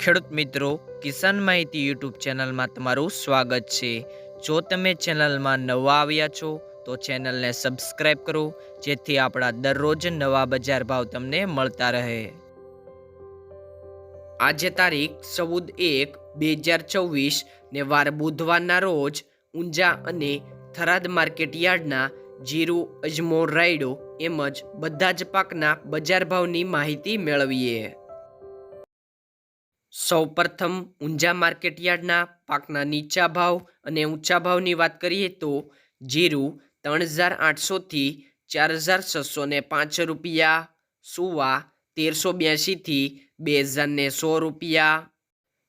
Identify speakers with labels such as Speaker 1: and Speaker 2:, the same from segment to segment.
Speaker 1: ખેડૂત મિત્રો, કિસાન માહિતી યુટ્યુબ ચેનલમાં તમારું સ્વાગત છે. જો તમે ચેનલમાં નવા આવ્યા છો, તો ચેનલને સબસ્ક્રાઈબ કરો, જેથી આપણા દરરોજ નવા બજાર ભાવ તમને મળતા રહે. આજે તારીખ ચૌદ એક બે હજાર ચોવીસ ને વાર બુધવારના રોજ ઊંઝા અને થરાદ માર્કેટ યાર્ડના જીરું અજમો રાયડો એમજ બધા જ પાકના બજાર ભાવની માહિતી મેળવીએ. સૌપ્રથમ ઊંઝા માર્કેટ યાર્ડના પાકના નીચા ભાવ અને ઊંચા ભાવની વાત કરીએ તો જીરું ત્રણ હજાર આઠસોથી ચાર હજાર છસો ને પાંચ રૂપિયા, સુવા તેરસો બ્યાસીથી બે હજાર ને સો રૂપિયા,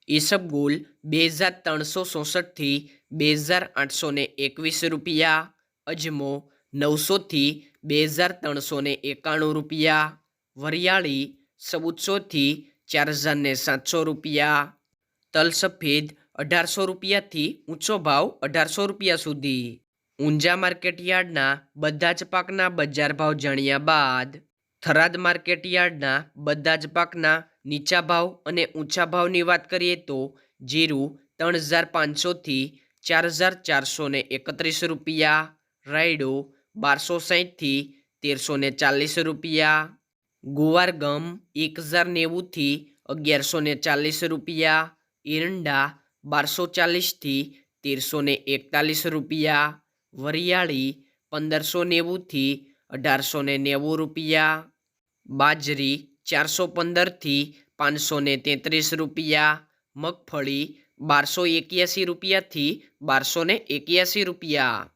Speaker 1: ઈસબગુલ બે હજાર ત્રણસો ચોસઠથી બે હજાર આઠસો ને એકવીસ રૂપિયા, અજમો નવસોથી બે હજાર ત્રણસો ને એકાણું રૂપિયા, વરિયાળી ચૌદસોથી ચાર હજારને સાતસો રૂપિયા. તલ સફેદ અઢારસો રૂપિયાથી ઊંચો ભાવ અઢારસો રૂપિયા સુધી. ઊંઝા માર્કેટ યાર્ડના બધા જ પાકના બજાર ભાવ જાણ્યા બાદ, થરાદ માર્કેટ યાર્ડના બધા જ પાકના નીચા ભાવ અને ઊંચા ભાવની વાત કરીએ તો, જીરું ત્રણ હજાર પાંચસોથી ચાર હજાર ચારસો ને એકત્રીસ રૂપિયા, રાયડો બારસો સાહીઠથી તેરસો ને ચાલીસ રૂપિયા. ગુવાર ગમ એક હજાર નેવુંથી અગિયારસો ને ચાલીસ રૂપિયા એરંડા બારસો ચાલીસથી તેરસો ને એકતાલીસ રૂપિયા, વરિયાળી પંદરસો નેવુંથી અઢારસો ને નેવું રૂપિયા, બાજરી ચારસો પંદરથી પાંચસો ને તેત્રીસ રૂપિયા, મગફળી બારસો એક્યાસી રૂપિયાથી બારસો ને એક્યાસી રૂપિયા.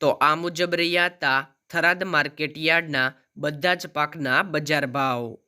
Speaker 1: તો આ મુજબ રહ્યા હતા થરાદ માર્કેટ યાર્ડના બધા જ પાકના બજાર ભાવ.